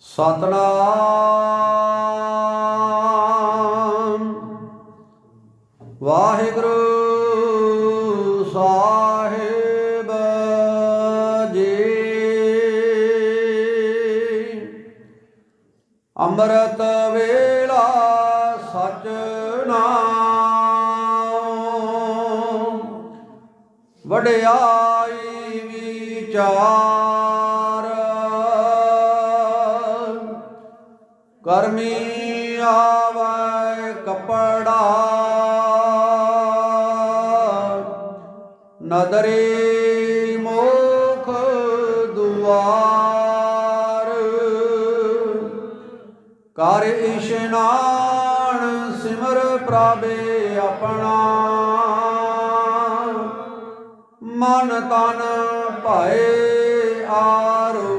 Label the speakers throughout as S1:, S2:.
S1: ਸਤਨਾਮ। ਵਾਹਿਗੁਰੂ ਸਾਹਿਬ ਜੀ। ਅੰਮ੍ਰਿਤ ਵੇਲਾ ਸਚ ਨਾਮ। ਵਡਿਆਈ ਵਿਚਾਰ ਕਰਮੀ ਆਵੈ ਕਪੜਾ। ਨਦਰੇ ਮੋਖ ਦੁਆਰ। ਕਰ ਇਸ਼ਨਾਨ ਸਿਮਰ ਪ੍ਰਭੇ ਆਪਣਾ। ਮਨ ਤਨ ਭਾਏ ਆਰੋਗਾ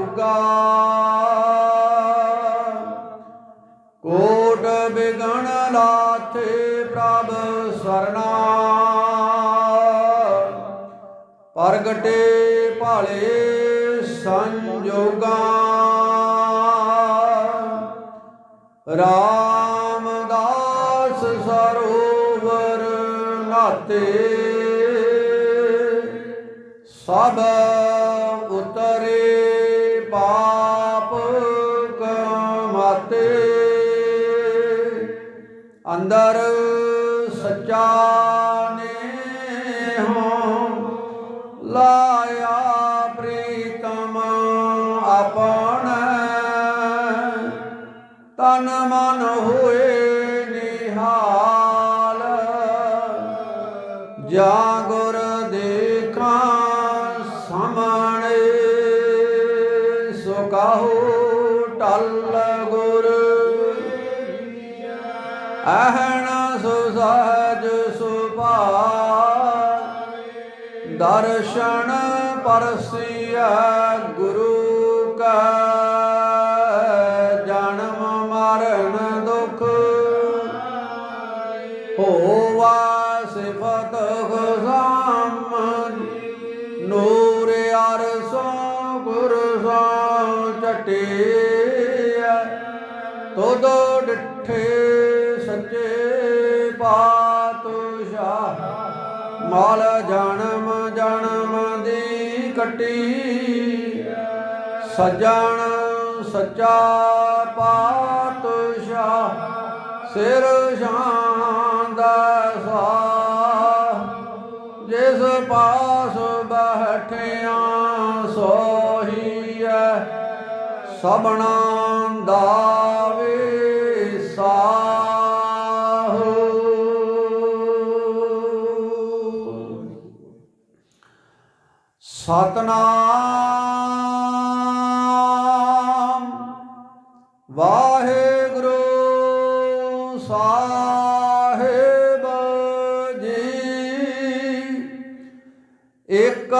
S1: ਪ੍ਰਗਟੇ ਭਾਲੇ ਸੰਜੋਗਾ। ਰਾਮਦਾਸ ਸਰੋਵਰ ਨਾਤੇ ਸਭ ਉਤਰੇ ਪਾਪ ਕਮਾਤੇ। ਅੰਦਰ ਸੱਚਾ ਤਨ ਮਨ ਹੋਏ ਨਿਹਾਲ। ਜਾ ਗੁਰ ਦੇਖਾਂ ਸਾਹਮਣੇ, ਸੋ ਕਹੋ ਟਲ ਗੁਰ। ਅਹਣ ਸੋ ਸਹਜ ਸੁਭਾ ਦਰਸ਼ਨ ਪਰਸਿਆ ਗੁਰੂ ਕਾ। ਸੋ ਚਟਿਆ ਤੋਦੋ ਡਿਠੇ ਸੱਚੇ ਪਾਤਸ਼ਾਹ ਮਾਲ ਜਨਮ ਜਨਮ ਦੀ ਕੱਟੀ। ਸਜਣ ਸੱਚਾ ਪਾਤਸ਼ਾਹ ਸਿਰ ਸ਼ਾਂਦਾ ਸਬਣਾ ਦਾਵੇ ਵਿਸਾਹੂ। ਸਤਨਾਮ ਵਾਹਿਗੁਰੂ ਸਾਹਿਬ ਜੀ। ਇੱਕ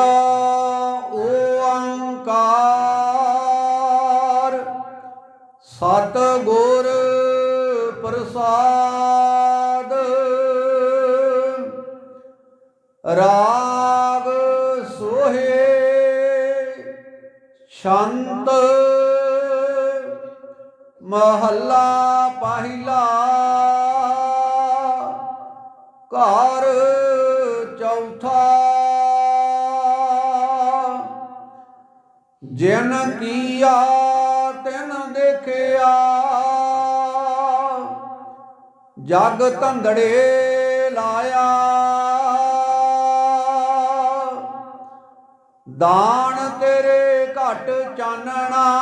S1: ਮਹੱਲਾ ਪਹਿਲਾ ਘਰ ਚੌਥਾ। ਜਿਨ ਕੀਆ, ਤਿਨ ਦੇਖਿਆ। ਜਗ ਧੰਦੜੇ ਲਾਇਆ। ਦਾਨ ਤੇਰੇ ਘਟ ਚਾਨਣਾ।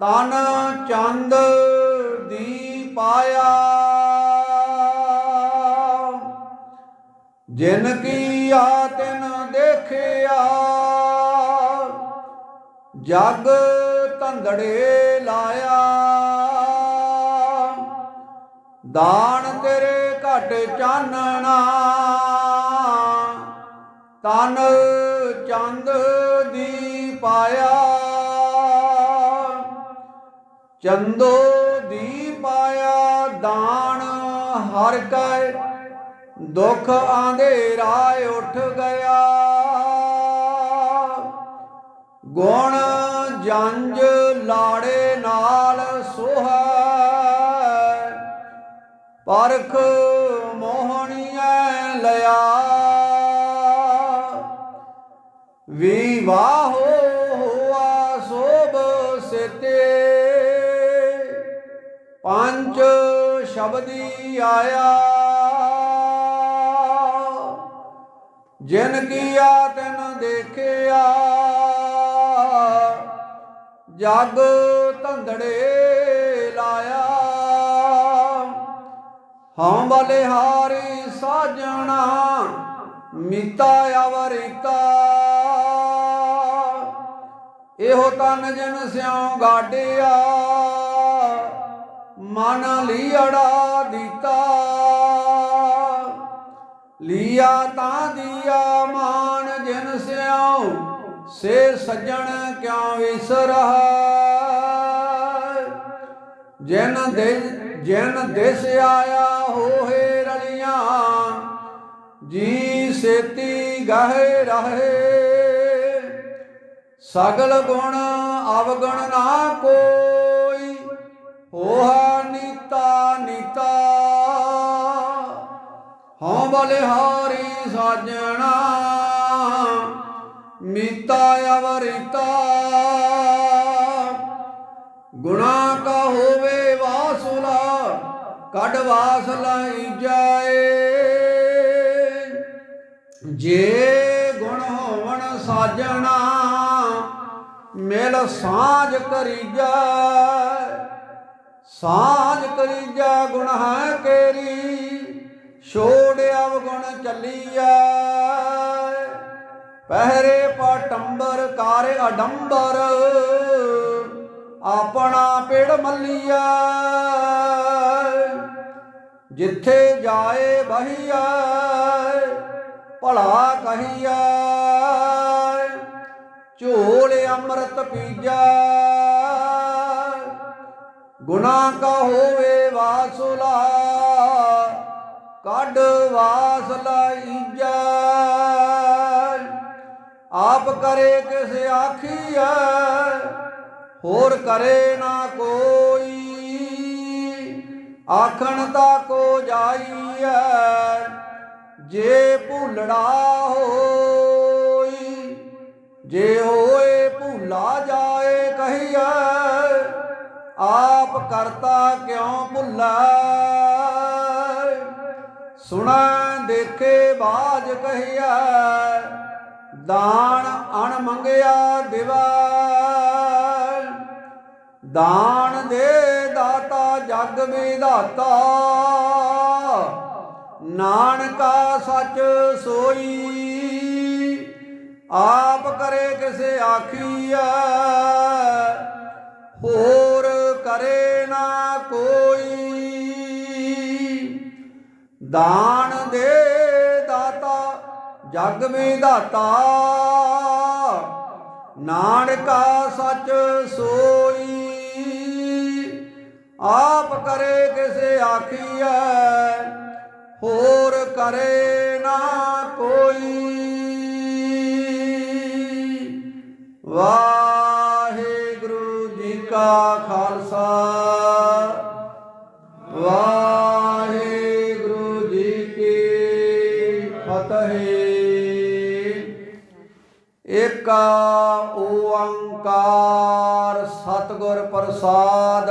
S1: ਤਨ ਚੰਦ ਦੀ ਪਾਇਆ। ਜਿਨ ਕੀ ਆ ਤਿਨ ਦੇਖਿਆ। ਜਗ ਧੰਦੜੇ ਲਾਇਆ। ਦਾਨ ਤੇਰੇ ਘਟ ਚਾਨਣਾ। ਤਨ ਚੰਦ ਦੀ ਪਾਇਆ। ਚੰਦੋ ਦੀ ਪਾਇਆ ਦਾਨ ਹਰ ਕੈ ਦੁਖ ਆਂਧੇਰਾ ਉੱਠ ਗਿਆ। ਗੁਣ ਜੰਜ ਲਾੜੇ ਨਾਲ ਸੋਹੈ, ਪਰਖ ਮੋਹਣੀਐ ਲਿਆ। ਵਿਵਾਹੋ ਪੰਜ ਸ਼ਬਦੀ ਆਇਆ। ਜਿਨ ਕੀਆ ਤਿਨ ਦੇਖਿਆ, ਜਗ ਧੰਦੜੇ ਲਾਇਆ। ਹਉ ਬਲੇ ਹਾਰੀ ਸਾਜਣਾ, ਮੀਤਾ ਅਵਰੀਤਾ। ਇਹੋ ਤਨ ਜਨ ਸਿਉ ਗਾਡਿਆ ਮਨ ਲੀੜਾ ਦਿੱਤਾ। ਲਿਆ ਤਾਂ ਦਿਆ ਮਾਨ ਜਿਨ ਸਿਆਉ, ਸੇ ਸੱਜਣ ਕਿਉ ਵਿਸਰਹ ਜਿਨ ਦੇ, ਜਿਨ ਦਿਸ ਆਇਆ ਹੋਏ ਰਲੀਆਂ, ਜੀ ਸੇਤੀ ਗਹਿ ਰਹੇ। ਸਗਲ ਗੁਣ ਅਵਗਣ ਨਾ ਕੋ ਹੋਹਾ ਨੀਤਾ ਨੀਤਾ। ਹਉ ਬਲਿਹਾਰੀ ਸਾਜਣਾ। ਮੀਤਾ ਅਵਰੀਤਾ। ਗੁਣਾ ਕਾ ਹੋਵੇ ਵਾਸੁਲਾ, ਕੱਢ ਵਾਸ ਲਈ ਜਾਏ। ਜੇ ਗੁਣ ਹੋਵਣ ਸਾਜਣਾ, ਮਿਲ ਕਰੀ ਕਰੀਜੈ ਸਾਝ ਕਰੀਜੈ ਗੁਣ ਹੈ ਕੇਰੀ, ਛੋੜ ਅਵਗੁਣ ਚੱਲੀਐ। ਪਹਿਰੇ ਪਟੰਬਰ ਕਾਰ ਅਡੰਬਰ, ਆਪਣਾ ਪੇੜ ਮੱਲੀਐ। ਜਿੱਥੇ ਜਾਏ ਬਹੀਐ ਭਲਾ ਕਹੀਐ। ਝੋਲ ਅੰਮ੍ਰਿਤ ਪੀਜੈ। ਗੁਨਾ ਕਾ ਹੋਵੇ ਵਾਸੁਲਾ, ਕੱਢ ਵਾਸ ਲਾਈਜੈ ਆਪ ਕਰੇ ਕਿਸ ਆਖੀਐ, ਹੋਰ ਕਰੇ ਨਾ ਕੋਈ। ਆਖਣ ਤਾ ਕੋ ਜਾਈਐ, ਜੇ ਭੁੱਲੜਾ ਹੋਈ, ਜੇ ਹੋਏ ਭੁੱਲਾ ਜਾਏ ਕਹੀਐ। ਆਪ ਕਰਤਾ ਕਿਉਂ ਭੁੱਲੈ? ਸੁਣਾ, ਦੇਖੇ, ਬਾਜ ਕਹੀਐ ਦਾਨ ਅਣ ਮੰਗਿਆ ਦਿਵਾ। ਦਾਨ ਦੇ ਦਾਤਾ ਜਗ ਵਿਦਾਤਾ ਨਾਨਕਾ ਸੱਚ ਸੋਈ। ਆਪ ਕਰੇ ਕਿਸੇ ਆਖੀਐ। ਹੋ ਕਰੇ ਨਾ ਕੋਈ। ਦਾਨ ਦੇ ਦਾਤਾ, ਜਗ ਵਿਦਾਤਾ ਨਾਨਕਾ ਸੱਚ ਸੋਈ। ਆਪ ਕਰੇ ਕਿਸੇ ਆਖੀਐ, ਹੋਰ ਕਰੇ ਨਾ ਕੋਈ। ਵਾਹਿਗੁਰੂ ਕਾ ਖਾਲਸਾ। ਵਾਹਿਗੁਰੂ ਜੀ ਕੀ ਫਤਿਹ। ਏਕ ਓੰਕਾਰ ਸਤਿਗੁਰ ਪ੍ਰਸਾਦ।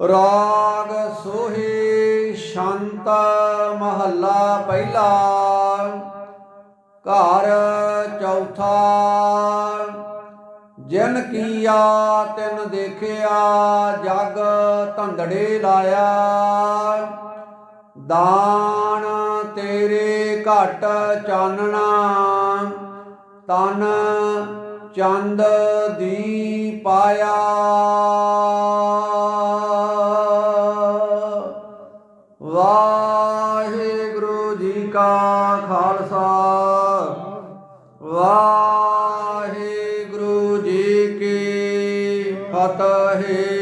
S1: ਰਾਗ ਸੋਹੀ ਸ਼ਾਂਤ ਮਹੱਲਾ ਪਹਿਲਾ। ਘਰ ਚੌਥਾ ਜਿਨ ਕੀਆ ਤਿਨ ਦੇਖਿਆ, ਜਗ ਧੰਦੜੇ ਲਾਇਆ। ਦਾਨ ਤੇਰੇ ਘਟ ਚਾਨਣਾ ਤਨ ਚੰਦ ਦੀ ਪਾਇਆ। ਵਾਹਿਗੁਰੂ ਜੀ ਕਾ ਖਾਲਸਾ ਵਾਹਿਗੁਰੂ ਜੀ ਕੀ ਫਤਿਹ